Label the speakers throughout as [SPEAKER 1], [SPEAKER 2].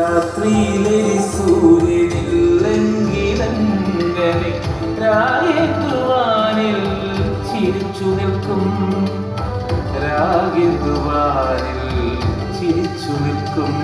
[SPEAKER 1] രാത്രിയിലെ സൂര്യനില്ലെങ്കിലങ്ങനെ രാഗേന്ദുവാനിൽ ചിരിച്ചു നിൽക്കും. രാഗേന്ദുവാനിൽ ചിരിച്ചു നിൽക്കും.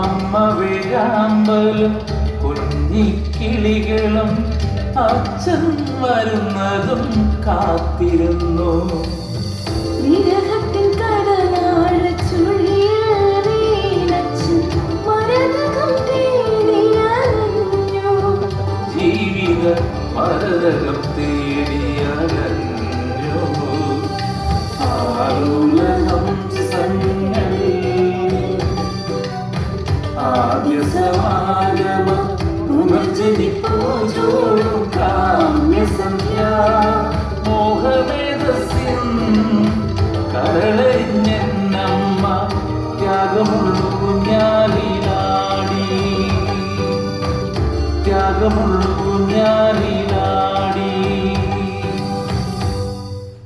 [SPEAKER 2] അമ്മ വിഴാമ്പലും കുഞ്ഞിക്കിളികളും അച്ഛൻ വരുന്നതും കാത്തിരുന്നു. വിരഹത്തിൻ കടലാഴ
[SPEAKER 1] ജീവിത മരതകം തേടിയലഞ്ഞു പുനർജനിപ്പോജോടും കാമ്യസന്ധ്യ മോഹവേദസ്യൻ കരളരിഞ്ഞെന്നമ്മ ത്യാഗമുള്ളു ഞാലിലാടി ത്യാഗമുള്ളു ഞാലിലാടി